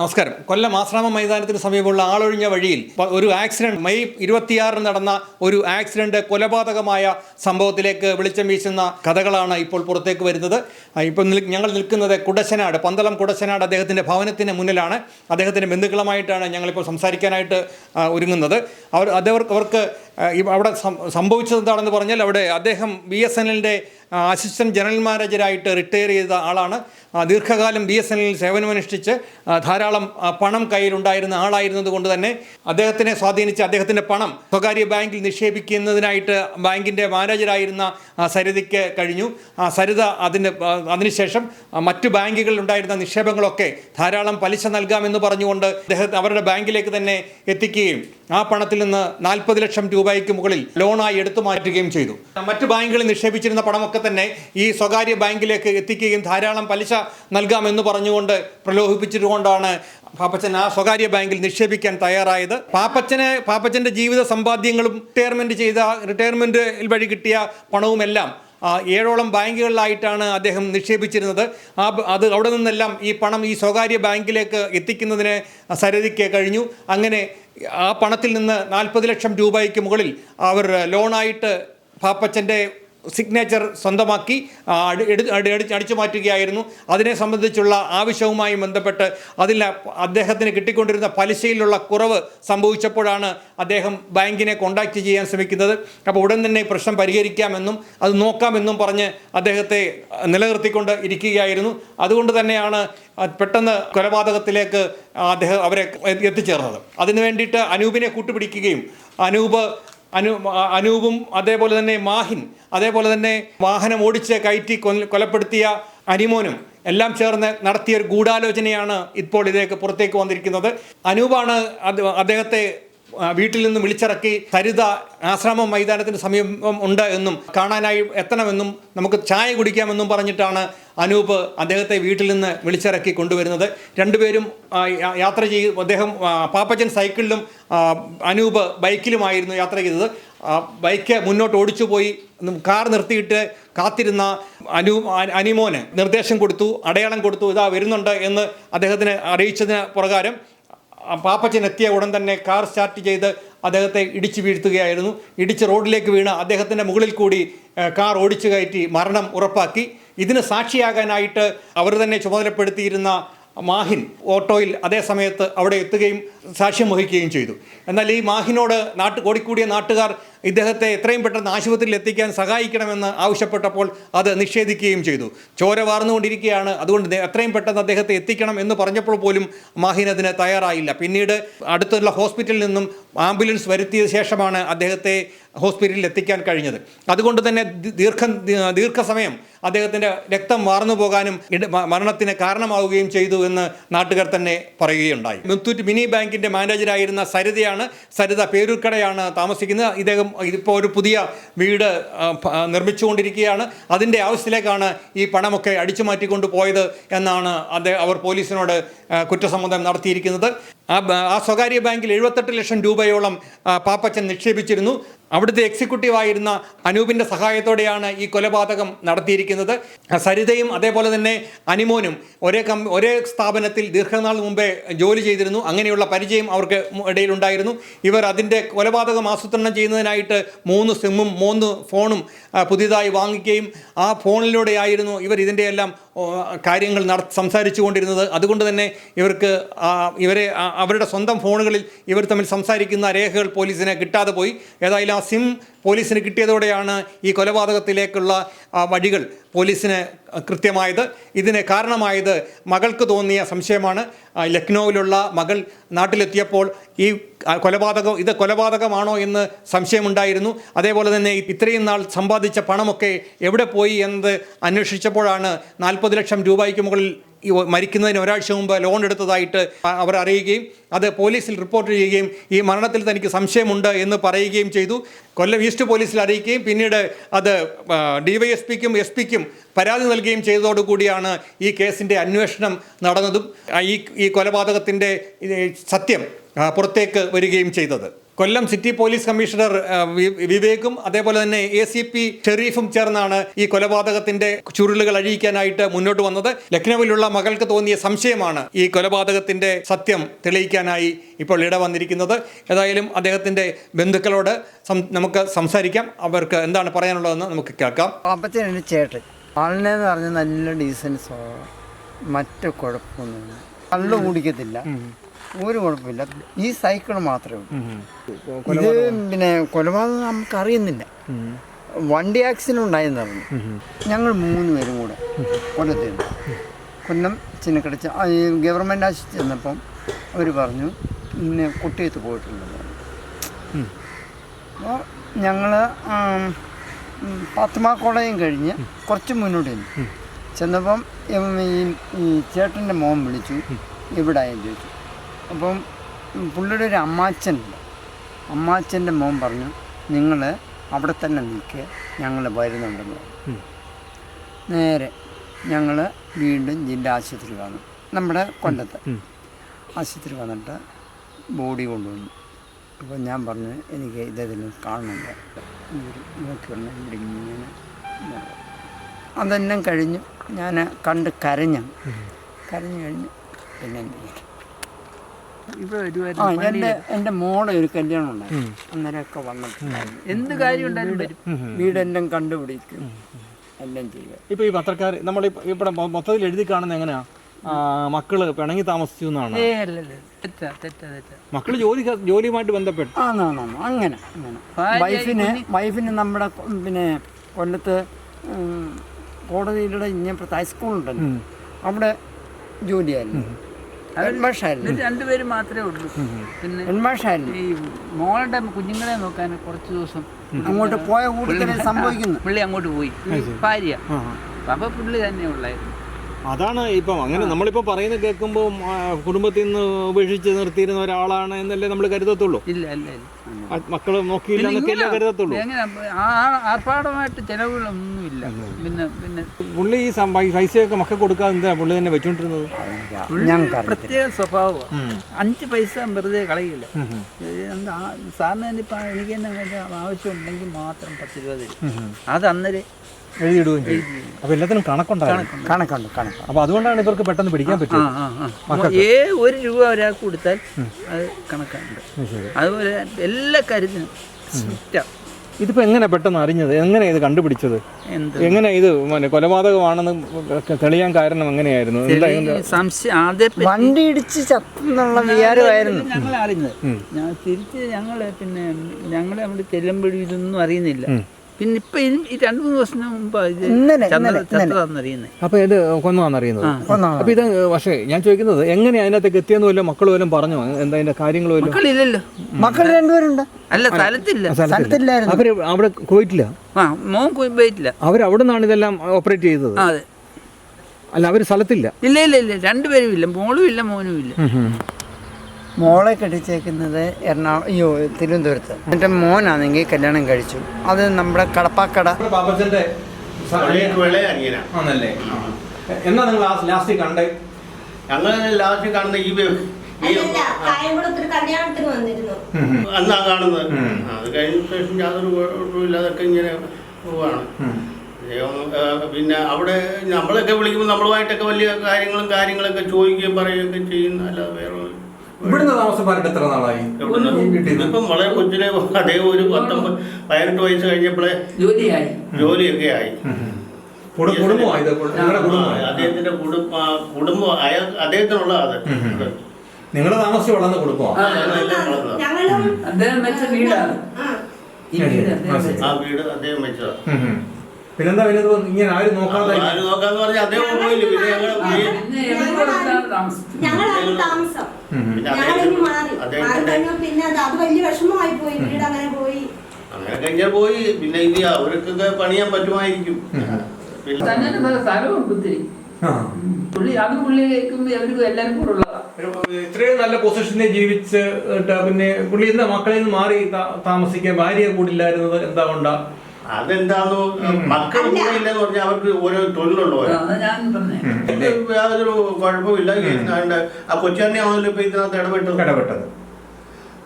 നമസ്കാരം. കൊല്ലം ആശ്രാമ മൈതാനത്തിന് സമീപമുള്ള ആളൊഴിഞ്ഞ വഴിയിൽ ഒരു ആക്സിഡന്റ് മെയ് ഇരുപത്തിയാറിന് നടന്ന ഒരു ആക്സിഡന്റ് കൊലപാതകമായ സംഭവത്തിലേക്ക് വെളിച്ചം വീശുന്ന കഥകളാണ് ഇപ്പോൾ പുറത്തേക്ക് വരുന്നത്. ഇപ്പം ഞങ്ങൾ നിൽക്കുന്നത് കുടശനാട് പന്തളം കുടശനാട് അദ്ദേഹത്തിന്റെ ഭവനത്തിന് മുന്നിലാണ്. അദ്ദേഹത്തിന്റെ ബന്ധുക്കളുമായിട്ടാണ് ഞങ്ങളിപ്പോൾ സംസാരിക്കാനായിട്ട് ഒരുങ്ങുന്നത്. അവർ അതവർക്ക് അവർക്ക് അവിടെ സംഭവിച്ചത് എന്താണെന്ന് പറഞ്ഞാൽ അവിടെ അദ്ദേഹം ബി എസ് എൻ എല്ലിന്റെ അസിസ്റ്റന്റ് ജനറൽ മാനേജരായിട്ട് റിട്ടയർ ചെയ്ത ആളാണ്. ദീർഘകാലം ബി എസ് എൻ സേവനമനുഷ്ഠിച്ച് ധാരാളം പണം കയ്യിലുണ്ടായിരുന്ന ആളായിരുന്നത് കൊണ്ട് തന്നെ അദ്ദേഹത്തിനെ സ്വാധീനിച്ച് അദ്ദേഹത്തിന്റെ പണം സ്വകാര്യ ബാങ്കിൽ നിക്ഷേപിക്കുന്നതിനായിട്ട് ബാങ്കിന്റെ മാനേജരായിരുന്ന സരിതയ്ക്ക് കഴിഞ്ഞു. സരിത അതിന് അതിനുശേഷം മറ്റു ബാങ്കുകളിൽ ഉണ്ടായിരുന്ന നിക്ഷേപങ്ങളൊക്കെ ധാരാളം പലിശ നൽകാമെന്ന് പറഞ്ഞുകൊണ്ട് അദ്ദേഹത്തെ അവരുടെ ബാങ്കിലേക്ക് തന്നെ എത്തിക്കുകയും ആ പണത്തിൽ നിന്ന് നാൽപ്പത് ലക്ഷം രൂപയ്ക്ക് മുകളിൽ ലോണായി എടുത്തു മാറ്റുകയും ചെയ്തു. മറ്റു ബാങ്കുകളിൽ നിക്ഷേപിച്ചിരുന്ന പണമൊക്കെ തന്നെ ഈ സ്വകാര്യ ബാങ്കിലേക്ക് എത്തിക്കുകയും ധാരാളം പലിശ നൽകാമെന്ന് പറഞ്ഞുകൊണ്ട് പ്രലോഭിപ്പിച്ചിട്ടുകൊണ്ടാണ് പാപ്പച്ചൻ ആ സ്വകാര്യ ബാങ്കിൽ നിക്ഷേപിക്കാൻ തയ്യാറായത്. പാപ്പച്ചനെ പാപ്പച്ചന്റെ ജീവിത സമ്പാദ്യങ്ങളും റിട്ടയർമെന്റ് ചെയ്ത റിട്ടയർമെന്റ് വഴി കിട്ടിയ പണവുമെല്ലാം ഏഴോളം ബാങ്കുകളിലായിട്ടാണ് അദ്ദേഹം നിക്ഷേപിച്ചിരുന്നത്. ആ അത് അവിടെ നിന്നെല്ലാം ഈ പണം ഈ സ്വകാര്യ ബാങ്കിലേക്ക് എത്തിക്കുന്നതിന് സരതിക്ക് കഴിഞ്ഞു. അങ്ങനെ ആ പണത്തിൽ നിന്ന് നാൽപ്പത് ലക്ഷം രൂപയ്ക്ക് മുകളിൽ അവർ ലോണായിട്ട് പാപ്പച്ചന്റെ സിഗ്നേച്ചർ സ്വന്തമാക്കി അടിച്ചു മാറ്റുകയായിരുന്നു. അതിനെ സംബന്ധിച്ചുള്ള ആവശ്യവുമായി ബന്ധപ്പെട്ട് അതിൽ അദ്ദേഹത്തിന് കിട്ടിക്കൊണ്ടിരുന്ന പലിശയിലുള്ള കുറവ് സംഭവിച്ചപ്പോഴാണ് അദ്ദേഹം ബാങ്കിനെ കോണ്ടാക്ട് ചെയ്യാൻ ശ്രമിക്കുന്നത്. അപ്പോൾ ഉടൻ തന്നെ പ്രശ്നം പരിഹരിക്കാമെന്നും അത് നോക്കാമെന്നും പറഞ്ഞ് അദ്ദേഹത്തെ നിലനിർത്തിക്കൊണ്ട് ഇരിക്കുകയായിരുന്നു. അതുകൊണ്ട് തന്നെയാണ് പെട്ടെന്ന് കൊലപാതകത്തിലേക്ക് അദ്ദേഹം അവരെ എത്തിച്ചേർന്നത്. അതിനു വേണ്ടിയിട്ട് അനൂപിനെ കൂട്ടുപിടിക്കുകയും അനൂപ് അനു അനൂപും അതേപോലെ തന്നെ മാഹിൻ അതേപോലെ തന്നെ വാഹനം ഓടിച്ച് കയറ്റി കൊലപ്പെടുത്തിയ അനിമോനും എല്ലാം ചേർന്ന് നടത്തിയ ഒരു ഗൂഢാലോചനയാണ് ഇപ്പോൾ ഇതേക്ക് പുറത്തേക്ക് വന്നിരിക്കുന്നത്. അനൂപാണ് അദ്ദേഹത്തെ വീട്ടിൽ നിന്ന് വിളിച്ചിറക്കി സരിത ആശ്രാമം മൈതാനത്തിന് സമീപം ഉണ്ട് എന്നും കാണാനായി എത്തണമെന്നും നമുക്ക് ചായ കുടിക്കാമെന്നും പറഞ്ഞിട്ടാണ് അനൂപ് അദ്ദേഹത്തെ വീട്ടിൽ നിന്ന് വിളിച്ചിറക്കി കൊണ്ടുവരുന്നത്. രണ്ടുപേരും യാത്ര ചെയ്യും അദ്ദേഹം പാപ്പച്ചൻ സൈക്കിളിലും അനൂപ് ബൈക്കിലുമായിരുന്നു യാത്ര ചെയ്തത്. ബൈക്ക് മുന്നോട്ട് ഓടിച്ചു പോയി കാർ നിർത്തിയിട്ട് കാത്തിരുന്ന അനു അനിമോന് നിർദ്ദേശം കൊടുത്തു അടയാളം കൊടുത്തു ഇതാ വരുന്നുണ്ട് എന്ന് അദ്ദേഹത്തിന് അറിയിച്ചതിന് പ്രകാരം പാപ്പച്ചൻ എത്തിയ ഉടൻ തന്നെ കാർ സ്റ്റാർട്ട് ചെയ്ത് അദ്ദേഹത്തെ ഇടിച്ചു വീഴ്ത്തുകയായിരുന്നു. ഇടിച്ച് റോഡിലേക്ക് വീണ് അദ്ദേഹത്തിന്റെ മുകളിൽ കൂടി കാർ ഓടിച്ചു കയറ്റി മരണം ഉറപ്പാക്കി. ഇതിന് സാക്ഷിയാകാനായിട്ട് അവർ തന്നെ ചുമതലപ്പെടുത്തിയിരുന്ന മാഹിൻ ഓട്ടോയിൽ അതേ സമയത്ത് അവിടെ എത്തുകയും സാക്ഷ്യം വഹിക്കുകയും ചെയ്തു. എന്നാൽ ഈ മാഹിനോട് നാട്ട് കോടിക്കൂടിയ നാട്ടുകാർ ഇദ്ദേഹത്തെ എത്രയും പെട്ടെന്ന് ആശുപത്രിയിൽ എത്തിക്കാൻ സഹായിക്കണമെന്ന് ആവശ്യപ്പെട്ടപ്പോൾ അത് നിഷേധിക്കുകയും ചെയ്തു. ചോര വാർന്നുകൊണ്ടിരിക്കുകയാണ്. അതുകൊണ്ട് എത്രയും പെട്ടെന്ന് അദ്ദേഹത്തെ എത്തിക്കണം എന്ന് പറഞ്ഞപ്പോൾ പോലും മാഹിൻ അതിന് തയ്യാറായില്ല. പിന്നീട് അടുത്തുള്ള ഹോസ്പിറ്റലിൽ നിന്നും ആംബുലൻസ് വരുത്തിയ ശേഷമാണ് അദ്ദേഹത്തെ ഹോസ്പിറ്റലിൽ എത്തിക്കാൻ കഴിഞ്ഞത്. അതുകൊണ്ട് തന്നെ ദീർഘ ദീർഘസമയം അദ്ദേഹത്തിന്റെ രക്തം വാർന്നു പോകാനും മരണത്തിന് കാരണമാവുകയും ചെയ്തു എന്ന് നാട്ടുകാർ തന്നെ പറയുകയുണ്ടായി. മുത്തൂറ്റ് മിനി ബാങ്കിന്റെ മാനേജരായിരുന്ന സരിതയാണ്. സരിത പേരൂർക്കടയാണ് താമസിക്കുന്നത്. ഇദ്ദേഹം ഇതിപ്പോൾ ഒരു പുതിയ വീട് നിർമ്മിച്ചുകൊണ്ടിരിക്കുകയാണ്. അതിന്റെ ആവശ്യത്തിലേക്കാണ് ഈ പണമൊക്കെ അടിച്ചു മാറ്റിക്കൊണ്ട് പോയത് എന്നാണ് അദ്ദേഹം അവർ പോലീസിനോട് കുറ്റസമ്മതം നടത്തിയിരിക്കുന്നത്. ആ സ്വകാര്യ ബാങ്കിൽ എഴുപത്തെട്ട് ലക്ഷം രൂപയോളം പാപ്പച്ചൻ നിക്ഷേപിച്ചിരുന്നു. അവിടുത്തെ എക്സിക്യൂട്ടീവായിരുന്ന അനൂപിന്റെ സഹായത്തോടെയാണ് ഈ കൊലപാതകം നടത്തിയിരിക്കുന്നത്. സരിതയും അതേപോലെ തന്നെ അനിമോനും ഒരേ കം ഒരേ സ്ഥാപനത്തിൽ ദീർഘനാൾ മുമ്പേ ജോലി ചെയ്തിരുന്നു. അങ്ങനെയുള്ള പരിചയം അവർക്ക് ഇടയിലുണ്ടായിരുന്നു. ഇവർ അതിന്റെ കൊലപാതകം ആസൂത്രണം ചെയ്യുന്നതിനായിട്ട് മൂന്ന് സിമ്മും മൂന്ന് ഫോണും പുതിയതായി വാങ്ങിക്കുകയും ആ ഫോണിലൂടെയായിരുന്നു ഇവർ ഇതിന്റെ എല്ലാം കാര്യങ്ങൾ നട സംസാരിച്ചു കൊണ്ടിരുന്നത് അതുകൊണ്ട് തന്നെ ഇവർക്ക് ഇവരെ അവരുടെ സ്വന്തം ഫോണുകളിൽ ഇവർ തമ്മിൽ സംസാരിക്കുന്ന രേഖകൾ പോലീസിനെ കിട്ടാതെ പോയി. ഏതായാലും ആ സിം പോലീസിന് കിട്ടിയതോടെയാണ് ഈ കൊലപാതകത്തിലേക്കുള്ള വഴികൾ പോലീസിന് കൃത്യമായത്. ഇതിന് കാരണമായത് മകൾക്ക് തോന്നിയ സംശയമാണ്. ലക്നൌവിലുള്ള മകൾ നാട്ടിലെത്തിയപ്പോൾ ഈ കൊലപാതകം ഇത് കൊലപാതകമാണോ എന്ന് സംശയമുണ്ടായിരുന്നു. അതേപോലെ തന്നെ ഇത്രയും നാൾ സമ്പാദിച്ച പണമൊക്കെ എവിടെ പോയി എന്നത് അന്വേഷിച്ചപ്പോഴാണ് നാൽപ്പത് ലക്ഷം രൂപയ്ക്ക് മുകളിൽ മരിക്കുന്നതിന് ഒരാഴ്ച മുമ്പ് ലോൺ എടുത്തതായിട്ട് അവർ അറിയുകയും അത് പോലീസിൽ റിപ്പോർട്ട് ചെയ്യുകയും ഈ മരണത്തിൽ തനിക്ക് സംശയമുണ്ട് എന്ന് പറയുകയും ചെയ്തു. കൊല്ലം ഈസ്റ്റ് പോലീസിൽ അറിയിക്കുകയും പിന്നീട് അത് ഡിവൈഎസ്പിക്കും എസ് പിക്കും പരാതി നൽകുകയും ചെയ്തതോടുകൂടിയാണ് ഈ കേസിന്റെ അന്വേഷണം നടന്നതും ഈ ഈ കൊലപാതകത്തിന്റെ സത്യം പുറത്തേക്ക് വരികയും ചെയ്തത്. കൊല്ലം സിറ്റി പോലീസ് കമ്മീഷണർ വിവേകും അതേപോലെ തന്നെ എ സി പി ഷെറീഫും ചേർന്നാണ് ഈ കൊലപാതകത്തിന്റെ ചുരുളുകൾ അഴിയിക്കാനായിട്ട് മുന്നോട്ട് വന്നത്. ലക്നൌവിലുള്ള മകൾക്ക് തോന്നിയ സംശയമാണ് ഈ കൊലപാതകത്തിന്റെ സത്യം തെളിയിക്കാനായി ഇപ്പോൾ ഇട വന്നിരിക്കുന്നത്. ഏതായാലും അദ്ദേഹത്തിന്റെ ബന്ധുക്കളോട് നമുക്ക് സംസാരിക്കാം. അവർക്ക് എന്താണ് പറയാനുള്ളതെന്ന് നമുക്ക് കേൾക്കാം. എന്റെ ചേട്ടൻ ആളിനെന്ന് പറഞ്ഞ നല്ല സ്വഭാവം. മറ്റു കുഴപ്പമൊന്നുമില്ല. കള്ളു കുടിക്കത്തില്ല. ഒരു കുഴപ്പമില്ല. ഈ സൈക്കിൾ മാത്രമേ ഉള്ളൂ. ഇത് പിന്നെ കൊലപാതകം നമുക്ക് അറിയുന്നില്ല വണ്ടി ആക്സിഡന്റ് ഉണ്ടായെന്ന് പറഞ്ഞു ഞങ്ങൾ മൂന്ന് പേരും കൂടെ കൊല്ലത്തിൽ കൊല്ലം ചിന്നക്കടച്ച് ഗവൺമെന്റ് ആശുപത്രി ചെന്നപ്പം അവർ പറഞ്ഞു ഇന്ന് കുട്ടിയത്ത് പോയിട്ടുണ്ടെന്ന് പറഞ്ഞു അപ്പോൾ ഞങ്ങൾ പത്മാ കോളേജും കഴിഞ്ഞ് കുറച്ച് മുന്നോട്ട് ചെന്നു. ചെന്നപ്പം ഈ ചേട്ടന്റെ മോൻ വിളിച്ചു. ഇവിടെ ആയെന്ന് ചോദിച്ചു. അപ്പം പുള്ളിയുടെ ഒരു അമ്മാച്ചനുണ്ട് അമ്മാച്ചന്റെ മോൻ പറഞ്ഞു നിങ്ങൾ അവിടെ തന്നെ നിൽക്കുക ഞങ്ങൾ വരുന്നുണ്ടെന്ന് പറഞ്ഞു. നേരെ ഞങ്ങൾ വീണ്ടും ജില്ലാ ആശുപത്രി വന്നു. നമ്മുടെ കൊല്ലത്ത് ആശുപത്രി വന്നിട്ട് ബോഡി കൊണ്ടുവന്നു. അപ്പോൾ ഞാൻ പറഞ്ഞു എനിക്ക് ഇതേതിലും കാണുന്നുണ്ട് നോക്കി പറഞ്ഞു ഇവിടെ ഇങ്ങനെ അതെല്ലാം കഴിഞ്ഞു ഞാൻ കണ്ട് കരഞ്ഞു. കരഞ്ഞു കഴിഞ്ഞു പിന്നെ എന്ത് ചെയ്യും? ആ എന്റെ എന്റെ മോളെ ഒരു കല്യാണം ഉണ്ടായിരുന്നു അന്നേരമൊക്കെ വന്നിട്ടുണ്ടായിരുന്നു എന്ത് കാര്യം ഉണ്ടായാലും വരും. വീടെല്ലാം കണ്ടുപിടിക്കും. എല്ലാം ചെയ്യുക ഇപ്പൊ ഈ പത്രക്കാർ നമ്മൾ ഇവിടെ മൊത്തത്തിൽ എഴുതി കാണുന്നത് എങ്ങനെയാ? മക്കൾ പിണങ്ങി താമസിച്ചു എന്നാണ്? മക്കൾ ജോലി ജോലിയുമായിട്ട് ബന്ധപ്പെട്ടു? അങ്ങനെ വൈഫിന് വൈഫിന് നമ്മുടെ പിന്നെ കൊല്ലത്ത് കോടതിയിലൂടെ ഇങ്ങനത്തെ ഹൈസ്കൂളുണ്ടല്ലോ. അവിടെ ജോലിയായിരുന്നു. രണ്ടുപേരും മാത്രമേ ഉള്ളൂ. പിന്നെ ഈ മോളുടെ കുഞ്ഞുങ്ങളെ നോക്കാൻ കുറച്ച് ദിവസം അങ്ങോട്ട് പോയ കൂടുതൽ സംഭവിക്കുന്നു. പുള്ളി അങ്ങോട്ട് പോയി. ഭാര്യ. അപ്പൊ പുള്ളി തന്നെ ഉള്ളായിരുന്നു. അതാണ് ഇപ്പം. അങ്ങനെ നമ്മളിപ്പോ പറയുന്നത് കേൾക്കുമ്പോൾ കുടുംബത്തിൽ നിന്ന് ഉപേക്ഷിച്ച് നിർത്തിയിരുന്ന ഒരാളാണ് എന്നല്ലേ നമ്മൾ കരുതത്തുള്ളൂ? ഇല്ല ഇല്ല ഇല്ല. മക്കൾ നോക്കിയില്ല എന്നൊക്കെ അല്ലേ കരുതത്തുള്ളൂ? ആർഭാടമായിട്ട് ചെലവുകളൊന്നുമില്ല പിന്നെ പിന്നെ. പുള്ളി ഈ പൈസയൊക്കെ മക്കൾ കൊടുക്കാതെ എന്താ പുള്ളി തന്നെ വെച്ചോണ്ടിരുന്നത്? പ്രത്യേക സ്വഭാവം അഞ്ച് പൈസ വെറുതെ കളയില്ല. എന്താ സാറിന് തന്നെ ഇപ്പം എനിക്ക് തന്നെ അതിന്റെ ആവശ്യം ഉണ്ടെങ്കിൽ മാത്രം പത്ത് രൂപ. തരും അത് അന്നേരം എഴുതിയിടുകയും ചെയ്യും. അപ്പൊ എല്ലാത്തിനും കണക്കുണ്ടായിരുന്നു കണക്കുണ്ട് കണക്ക് അപ്പൊ അതുകൊണ്ടാണ് ഇവർക്ക് പെട്ടെന്ന് പിടിക്കാൻ പറ്റും ആ ആ ഏ ഒരു രൂപ ഒരാൾക്ക് കൊടുത്താൽ അത് കണക്കാണ്ട് അതുപോലെ എല്ലാ കാര്യത്തിനും ഇതിപ്പോ എങ്ങനെ പെട്ടെന്ന് അറിഞ്ഞത്? എങ്ങനെ ഇത് കണ്ടുപിടിച്ചത്? എന്ത്? എങ്ങനെ ഇത് കൊലപാതകമാണെന്ന് തെളിയാൻ കാരണം എങ്ങനെയായിരുന്നു? വണ്ടി ഇടിച്ച് ചത്തുന്നുള്ള വിചാരമായിരുന്നു. ഞങ്ങൾ അറിഞ്ഞത് ഞാൻ തിരിച്ച് ഞങ്ങൾ പിന്നെ ഞങ്ങളെ അവിടെ ചെല്ലുമ്പോഴും ഇതൊന്നും അറിയുന്നില്ല. പിന്നെ ഇപ്പൊ ഇനി ഈ രണ്ടു മൂന്ന് ദിവസം മുമ്പ് അപ്പൊ ഇത് കൊന്നതാണെന്ന് അറിയുന്നത്. അപ്പൊ ഇത് പക്ഷേ ഞാൻ ചോദിക്കുന്നത് എങ്ങനെ അതിനകത്തേക്ക് എത്തിയെന്ന് വല്ലതും മക്കൾ വല്ലതും പറഞ്ഞോ? എന്താ അതിന്റെ കാര്യങ്ങൾ വല്ലതും? മക്കളില്ലല്ലോ. മക്കൾ രണ്ടുപേരുണ്ട്? അല്ല സ്ഥലത്തില്ല. സ്ഥലത്തില്ലായിരുന്നു. അവർ അവിടെ പോയിട്ടില്ല? ആ മോൻ പോയിട്ടില്ല. അവർ അവിടെ നിന്നാണ് ഇതെല്ലാം ഓപ്പറേറ്റ് ചെയ്തത്? അതെ. അല്ല അവർ സ്ഥലത്തില്ല? ഇല്ല ഇല്ല ഇല്ല. രണ്ടുപേരും ഇല്ല. മോളും ഇല്ല മോനും ഇല്ല. മോളെ കെട്ടിച്ചേക്കുന്നത് എറണാകുളം അയ്യോ തിരുവനന്തപുരത്ത്. എന്റെ മോനാണെങ്കിൽ കല്യാണം കഴിച്ചു. അത് നമ്മുടെ കടപ്പാക്കട പാപ്പച്ചന്റെ വെള്ളയനിയനാ ആണല്ലേ? എന്നാ നിങ്ങൾ ലാസ്റ്റ് കണ്ടേ? ഞങ്ങൾ ലാസ്റ്റ് കാണുന്ന ഈ ഈ അല്ലല്ല കല്യാണത്തിന് വന്നിരുന്നു. അന്നാ കാണുന്നത്. അത് കഴിഞ്ഞ ശേഷം യാതൊരു കുഴപ്പമില്ലാതൊക്കെ ഇങ്ങനെ പോവാണ്. പിന്നെ അവിടെ നമ്മളൊക്കെ വിളിക്കുമ്പോൾ നമ്മളുമായിട്ടൊക്കെ വലിയ കാര്യങ്ങളും കാര്യങ്ങളൊക്കെ ചോദിക്കുകയും പറയുകയൊക്കെ ചെയ്യുന്ന അല്ലാതെ വേറെ ഇവിടുന്ന് താമസമായിട്ട് എത്ര നാളായി? ഇപ്പം വളരെ കൊച്ചിലെ അതേ ഒരു പത്തൊമ്പത് പതിനെട്ട് വയസ്സ് കഴിഞ്ഞപ്പോഴേ ജോലിയായി. ജോലിയൊക്കെ ആയി. നിങ്ങളുടെ അദ്ദേഹത്തിന്റെ കുടുംബ കുടുംബം അയാൾ അദ്ദേഹത്തിനുള്ള അത്. നിങ്ങൾ താമസിച്ച് വളർന്ന കുടുംബമാണ് ഞങ്ങളും അദ്ദേഹം വെച്ച വീടാണ്. ആ. വീട് അദ്ദേഹം വെച്ച ആ വീട് അദ്ദേഹം വെച്ചതാണ്. പിന്നെന്താ പിന്നെ ഇങ്ങനെ ആരും നോക്കാതെ ആര് നോക്കാന്ന് പറഞ്ഞാൽ അദ്ദേഹം പോയില്ല പിന്നെ ഞങ്ങൾ ഞങ്ങളാണ് താമസം. മാറി. കഴിഞ്ഞു അത് അത് വലിയ വിഷമമായി പോയി. വീട് അങ്ങനെ പോയി. അങ്ങനെ കഴിഞ്ഞാൽ പോയി. പിന്നെ ഇനി അവർക്കൊക്കെ പണിയാൻ പറ്റുമായിരിക്കും. പിന്നെ തന്നെ സ്ഥലമുണ്ട് ഒത്തിരി ആ. പുള്ളി അത് പുള്ളി കേൾക്കുമ്പോൾ എവർക്കും എല്ലാവർക്കും കൂടെ ഉള്ളതാ. ഇത്രയും നല്ല പൊസിഷനിൽ ജീവിച്ച് ട്ട് പിന്നെ പുള്ളി എന്താ മക്കളിൽ നിന്ന് മാറി താ- താമസിക്കാൻ ഭാര്യ കൂടില്ലായിരുന്നത് എന്താ കൊണ്ടാ? അതെന്താന്ന് മക്കൾ കൂടെ ഇല്ലെന്ന് പറഞ്ഞാൽ അവർക്ക് ഓരോ പറഞ്ഞേ. യാതൊരു കുഴപ്പമില്ല ആ കൊച്ചാനെ ആണല്ലോ ഇപ്പൊ ഇതിനകത്ത് ഇടപെട്ടത്. ഇടപെട്ടത്.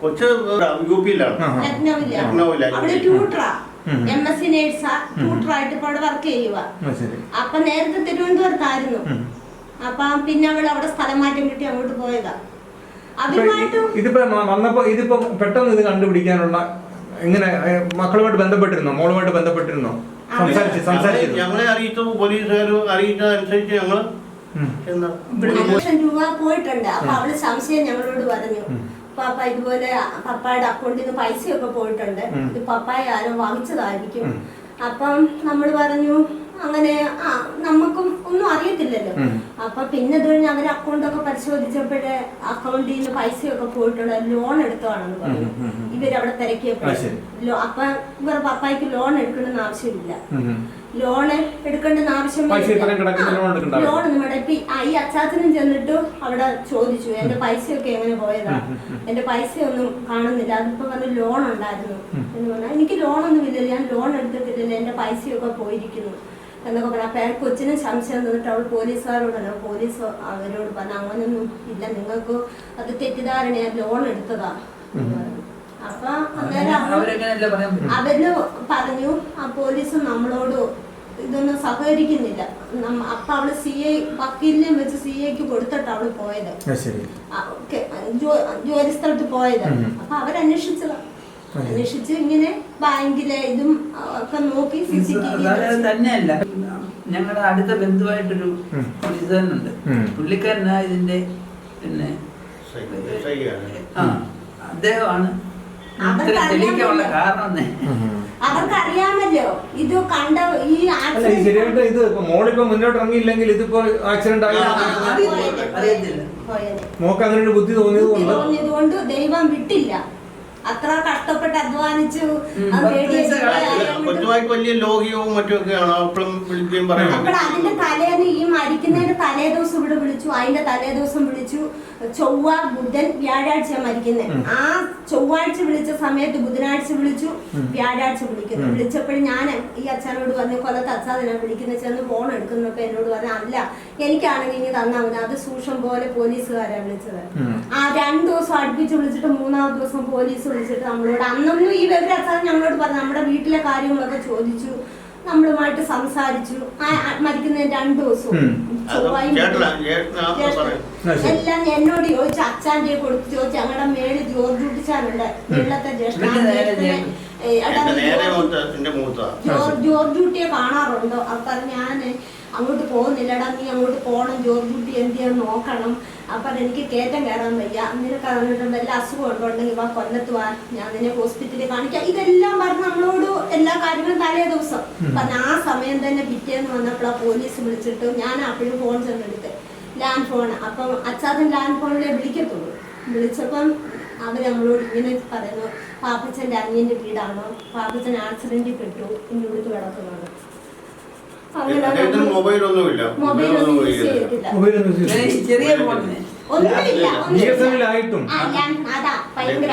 കൊച്ച് യു പിയിലാണ് ലക്നൌവില്ല ലക്നൌവിലാ. അവിടെ ട്യൂട്ടറാ എം എസ് സി നേഴ്സാ ട്യൂട്ടറായിട്ട് ഇപ്പൊ അവിടെ വർക്ക് ചെയ്യുക അപ്പൊ നേരത്തെ തിരുവനന്തപുരത്തായിരുന്നു. അപ്പൊ പിന്നെ അവൾ അവിടെ സ്ഥലം മാറ്റം കിട്ടി അങ്ങോട്ട് പോയതാ. അതുമായിട്ടും ഇതിപ്പോ വന്നപ്പോ ഇതിപ്പോ പെട്ടെന്ന് ഇത് കണ്ടുപിടിക്കാനുള്ള എങ്ങനെ മക്കളുമായിട്ട് ബന്ധപ്പെട്ടിരുന്നോ? മോളുമായിട്ട് ബന്ധപ്പെട്ടിരുന്നോ? സംസാരിച്ച് സംസാരിച്ചു ഞങ്ങളെ അറിയിച്ചു പോലീസുകാർ അറിയിച്ചതനുസരിച്ച് ഞങ്ങൾ ലക്ഷം രൂപ പോയിട്ടുണ്ട്. അപ്പൊ അവൾ സംശയം ഞങ്ങളോട് പറഞ്ഞു. പാപ്പ ഇതുപോലെ പപ്പായുടെ അക്കൗണ്ടിൽ നിന്ന് പൈസയൊക്കെ പോയിട്ടുണ്ട്. ഇത് പപ്പായ ആരോ വാങ്ങിച്ചതായിരിക്കും. അപ്പം നമ്മൾ പറഞ്ഞു അങ്ങനെ ആ നമുക്കും ഒന്നും അറിയത്തില്ലല്ലോ. അപ്പൊ പിന്നെ ഇത് കഴിഞ്ഞ് അവരെ അക്കൗണ്ടൊക്കെ പരിശോധിച്ചപ്പോഴേ അക്കൗണ്ടിൽ നിന്ന് പൈസയൊക്കെ പോയിട്ടുള്ള ലോൺ എടുത്തതാണെന്ന് പറഞ്ഞു. ഇവരവിടെ തിരക്കിയപ്പോ. അപ്പൊ ഇവർ പപ്പായ്ക്ക് ലോൺ എടുക്കണമെന്ന് ആവശ്യമില്ല. ലോണ് എടുക്കേണ്ടെന്ന് ആവശ്യം ലോൺ നമ്മുടെ ഇപ്പൊ ഈ- അച്ചാച്ചനും ചെന്നിട്ട് അവിടെ ചോദിച്ചു എന്റെ പൈസയൊക്കെ എങ്ങനെ പോയതാ? എന്റെ പൈസയൊന്നും ഒന്നും കാണുന്നില്ല. അതിപ്പോ പറഞ്ഞു ലോൺ ഉണ്ടായിരുന്നു. എന്ന് പറഞ്ഞാൽ എനിക്ക് ലോൺ ഒന്നും ഇല്ലല്ലോ. ഞാൻ ലോൺ എടുത്തിട്ടില്ലല്ലോ. എന്റെ പൈസയൊക്കെ പോയിരിക്കുന്നു. എന്നൊക്കെ പറഞ്ഞു അപ്പൊ അയാൾ കൊച്ചിനും സംശയം തന്നിട്ട് അവൾ പോലീസുകാരോടല്ലോ പോലീസ് അവരോട് പറഞ്ഞു അങ്ങനെയൊന്നും ഇല്ല നിങ്ങൾക്ക് അത് തെറ്റിദ്ധാരണയാ ലോൺ എടുത്തതാ. അപ്പൊ അന്നേരം അവർ പറഞ്ഞു ആ പോലീസ് നമ്മളോട് ഇതൊന്നും സഹകരിക്കുന്നില്ല. അപ്പൊ അവൾ സി ഐ വക്കീലിനെയും വെച്ച് സി ഐക്ക് കൊടുത്തിട്ട് അവൾ പോയത്. ജോലി സ്ഥലത്ത് പോയത്. അപ്പൊ അവരന്വേഷിച്ചതാ. അന്വേഷിച്ച് ഇങ്ങനെ ബാങ്കിലെ ഇതും ഒക്കെ നോക്കി തന്നെയല്ല. ഞങ്ങളുടെ അടുത്ത ബന്ധുവായിട്ടൊരു പോലീസുകാരനുണ്ട് പുള്ളിക്കാരനാ ഇതിന്റെ പിന്നെ ആ അദ്ദേഹമാണ്. ഇത്രയും തെളിയിക്കാനുള്ള കാരണം തന്നെ. അവർക്കറിയാമല്ലോ. ഇത് കണ്ട ഈ ശരിയായിട്ട് ഇത് ഇപ്പൊ മോളിപ്പോ മുന്നോട്ട് ഇറങ്ങിയില്ലെങ്കിൽ ഇതിപ്പോ ആക്സിഡന്റ് ആയി. മോക്ക് അങ്ങനെ ഒരു ബുദ്ധി തോന്നിയത് കൊണ്ട് തോന്നിയതുകൊണ്ട് ദൈവം വിട്ടില്ല. അത്ര കഷ്ടപ്പെട്ട് അധ്വാനിച്ചു. കൊച്ചുമായിട്ട് വലിയ ലോഹിയവും മറ്റുമൊക്കെയാണ്? അപ്പോഴും വിളിക്കുകയും അപ്പോൾ പറയുന്നത് അതിന്റെ തലേന്ന് ഈ മരിക്കുന്നതിന്റെ തലേ ദിവസം ഇവിടെ വിളിച്ചു. അതിന്റെ തലേ ദിവസം വിളിച്ചു. ചൊവ്വ ബുധൻ വ്യാഴാഴ്ച മരിക്കുന്നത് ആ ചൊവ്വാഴ്ച വിളിച്ച സമയത്ത് ബുധനാഴ്ച വിളിച്ചു വ്യാഴാഴ്ച വിളിക്കുന്നു. വിളിച്ചപ്പോഴും ഞാൻ ഈ അച്ഛനോട് പറഞ്ഞു കൊല്ലത്ത് അച്ഛാതിനെ വിളിക്കുന്ന. ചെന്ന് ഫോൺ എടുക്കുന്നപ്പോ എന്നോട് പറഞ്ഞു. അല്ല എനിക്കാണെങ്കിൽ ഇനി തന്നാൽ മതി. അത് സൂക്ഷം പോലെ പോലീസുകാരാ വിളിച്ചത്. ആ രണ്ടു ദിവസം അടുപ്പിച്ച് വിളിച്ചിട്ട് മൂന്നാമത്തെ ദിവസം പോലീസ് വിളിച്ചിട്ട് നമ്മളോട് അന്നൊന്നും ഈ വിവരം അച്ഛൻ ഞങ്ങളോട് പറഞ്ഞു. നമ്മുടെ വീട്ടിലെ കാര്യങ്ങളൊക്കെ ചോദിച്ചു. നമ്മളുമായിട്ട് സംസാരിച്ചു. മരിക്കുന്നതിന് രണ്ടു ദിവസവും എല്ലാം എന്നോട് ചോദിച്ചു അച്ഛന്റെ കൊടുത്ത് ചോദിച്ചു ഞങ്ങളുടെ മേളിൽ ജോർജ് കുട്ടിച്ചാനുണ്ട് വെള്ളത്തെ ജ്യേഷ്ഠൻ ജോർജ് കുട്ടിയെ കാണാറുണ്ടോ? അപ്പൊ ഞാൻ അങ്ങോട്ട് പോകുന്നില്ലടാ നീ അങ്ങോട്ട് പോകണം ജോർജ് കുട്ടി എന്ത് ചെയ്യാൻ നോക്കണം? അപ്പൊ എനിക്ക് കയറ്റം കയറാൻ വയ്യ. നിനക്ക് അതിനിട്ട് വല്ല അസുഖം ഉണ്ടോ? ഉണ്ടെങ്കിൽ വാ കൊല്ലത്ത് വാ. ഞാൻ നിന്നെ ഹോസ്പിറ്റലിൽ കാണിക്കാം. ഇതെല്ലാം പറഞ്ഞ് നമ്മളോട് എല്ലാ കാര്യങ്ങളും തലേ ദിവസം. പറഞ്ഞ ആ സമയം തന്നെ പിറ്റേന്ന് വന്നപ്പോൾ ആ പോലീസ് വിളിച്ചിട്ട് ഞാൻ അപ്പോഴും ഫോൺ ചെന്നെടുത്ത്. ലാൻഡ് ഫോൺ അപ്പം അച്ചാദൻ ലാൻഡ് ഫോണിലെ വിളിക്കത്തുള്ളൂ. വിളിച്ചപ്പം അവർ നമ്മളോട് ഇങ്ങനെ പറയുന്നു പാപ്പച്ചന്റെ അനിയന്റെ വീടാണോ? പാപ്പച്ചൻ ആക്സിഡന്റിൽ പെട്ടു ഇനി ഇവിടുത്തെ കിടക്കുന്നതാണ് അപകടമാണ് ഫോണിന്. ഒന്നുമില്ല അതാ ഭയങ്കര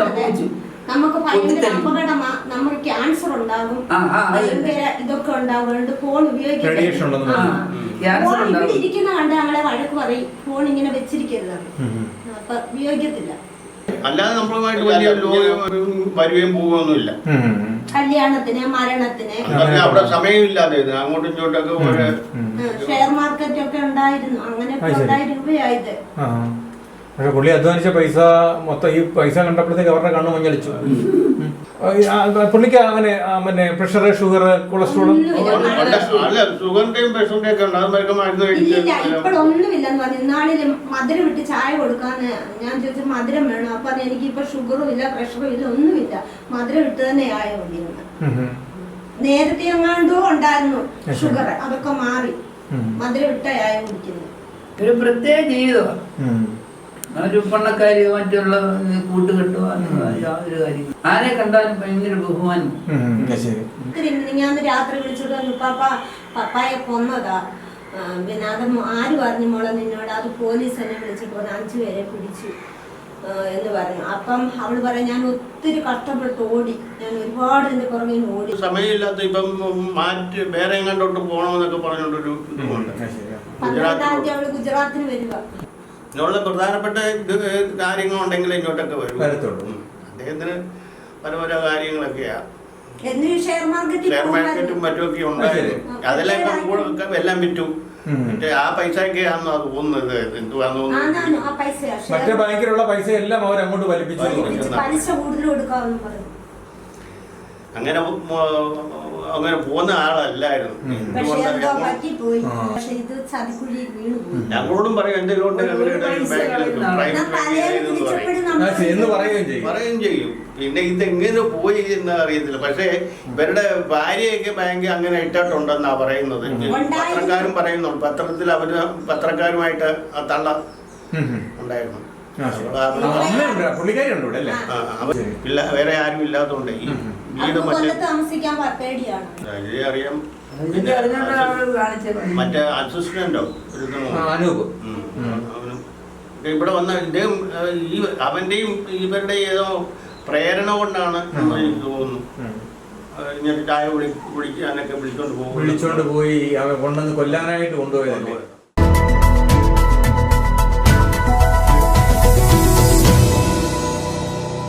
സംഭവിച്ചു? നമുക്ക് ഭയങ്കര. അപകടമാ നമുക്ക് ക്യാൻസർ ഉണ്ടാകും. ഭയങ്കര ഇതൊക്കെ ഉണ്ടാകുന്നുണ്ട് ഫോൺ. പറഞ്ഞു. ഫോൺ ഇവിടെ ഇരിക്കുന്ന കണ്ട് ഞങ്ങളെ വഴക്ക് പറയും. ഫോൺ ഇങ്ങനെ വെച്ചിരിക്കരുതാണ് അപ്പൊ ഉപയോഗിക്കത്തില്ല. അല്ലാതെ നമ്മളുമായിട്ട് വലിയ വരികയും പോവുകയൊന്നുമില്ല. കല്യാണത്തിന് മരണത്തിന്. അവിടെ സമയമില്ലാതെ അങ്ങോട്ടും ഇങ്ങോട്ടൊക്കെ ഷെയർ മാർക്കറ്റ് ഒക്കെ ഉണ്ടായിരുന്നു. അങ്ങനെയൊക്കെ ഉണ്ടായി രൂപയായത്. ആ പക്ഷെ പുള്ളി അധ്വാനിച്ച പൈസ മൊത്തം ഈ പൈസ കണ്ടപ്പോഴത്തേക്ക് അവരുടെ കണ്ണ് മഞ്ഞളിച്ചു. പുള്ളിക്ക് അങ്ങനെ പിന്നെ പ്രഷർ ഷുഗർ കൊളസ്ട്രോൾ ഷുഗറിന്റെയും പ്രഷറിന്റെയും ഇപ്പോഴൊന്നുമില്ലെന്ന് പറഞ്ഞു. ഇന്നാളിൽ മധുരം വിട്ട് ചായ കൊടുക്കാന്ന് ഞാൻ ചോദിച്ചു മധുരം വേണം? അപ്പൊ പറഞ്ഞു എനിക്ക് ഇപ്പൊ ഷുഗറും ഇല്ല പ്രഷറും ഇല്ല ഒന്നുമില്ല. മധുരം ഇട്ട് തന്നെ ആയ മതിയെന്ന്. നേരത്തെ എങ്ങാണ്ടോ ഉണ്ടായിരുന്നു ഷുഗർ അതൊക്കെ മാറി. മധുരം ഇട്ട ചായ കുടിക്കുന്നു. ഒരു പ്രത്യേക ജീവിതമാണ്. ഒരു പണക്കാരി മറ്റുള്ള കൂട്ടുകെട്ടോ യാതൊരു കാര്യം. ആരെ കണ്ടാലും ഭയങ്കര ബഹുമാനം. ഇത്തിരി രാത്രി വിളിച്ചിട്ട് പാപ്പ പപ്പായെ കൊന്നതാ. പിന്നെ അത് ആര് പറഞ്ഞു മോളെ നിന്നോട്? അത് പോലീസ് എന്നെ വിളിച്ചിട്ട് അഞ്ചു പേരെ പിടിച്ചു എന്ന് പറഞ്ഞു. അപ്പം അവൾ പറയാം ഞാൻ ഒത്തിരി കഷ്ടപ്പെട്ട് ഓടി. ഞാൻ ഒരുപാട് ഇതിന്റെ പുറമെ ഓടി. സമയമില്ലാത്ത ഇപ്പം മാറ്റി വേറെ എങ്ങാണ്ടോട്ട് പോകണമെന്നൊക്കെ പറഞ്ഞോണ്ടൊരു പന്ത്രണ്ടാം തീയതി അവൾ ഗുജറാത്തിന് വരിക ഇതിനുള്ള പ്രധാനപ്പെട്ട ഇത് കാര്യങ്ങളുണ്ടെങ്കിൽ ഇങ്ങോട്ടൊക്കെ വരും. അദ്ദേഹത്തിന് പല പല കാര്യങ്ങളൊക്കെയാ എന്ന് ഷെയർ മാർക്കറ്റും. മറ്റുമൊക്കെ ഉണ്ടായിരുന്നു. അതെല്ലാം ഇപ്പം എല്ലാം വിറ്റു. മറ്റേ ആ പൈസയൊക്കെയാണെന്ന് അത് തോന്നുന്നത് എന്തുവാന്ന് ആന്നാന്ന് തോന്നുന്നു ആ പൈസ മറ്റേ ബാങ്കിലുള്ള പൈസ എല്ലാം അവർ അങ്ങോട്ട് വലിപ്പിച്ചു. പലിശ കൂടുതൽ കൊടുക്കാമെന്ന് പറഞ്ഞു അങ്ങനെ അങ്ങനെ പോകുന്ന ആളല്ലായിരുന്നു. ഞങ്ങളോടും പറയും എന്റെ പറയുകയും ചെയ്യും. പിന്നെ ഇതെങ്ങനെ പോയി എന്ന് അറിയത്തില്ല. പക്ഷേ ഇവരുടെ ഭാര്യയൊക്കെ ബാങ്ക് അങ്ങനെ ഇട്ടിട്ടുണ്ടെന്നാ പറയുന്നത്. പത്രക്കാരും പറയുന്നുണ്ട്. പത്രത്തിൽ അവർ പത്രക്കാരുമായിട്ട് ആ തള്ള. ഉണ്ടായിരുന്നു. വേറെ ആരും ഇല്ലാത്തതുകൊണ്ട് ഈ വീട് മറ്റേ കൊല്ലത്ത് താമസിക്കാൻ പേടിയാണ്. അറിയാം. മറ്റേ അസിസ്റ്റന്റോ അനൂപ്. അവനും. ഇവിടെ വന്ന ഇദ്ദേഹം ഈ അവന്റെയും ഇവരുടെ ഏതോ പ്രേരണ കൊണ്ടാണ് എനിക്ക് തോന്നുന്നു. ഇങ്ങനെ ചായ വിളി കുടിക്കാനൊക്കെ വിളിച്ചോണ്ട് പോകും വിളിച്ചോണ്ട് പോയി അവൻ കൊണ്ടുവന്ന് കൊല്ലാനായിട്ട് കൊണ്ടുപോയതല്ലേ? കൊണ്ടുപോയത്.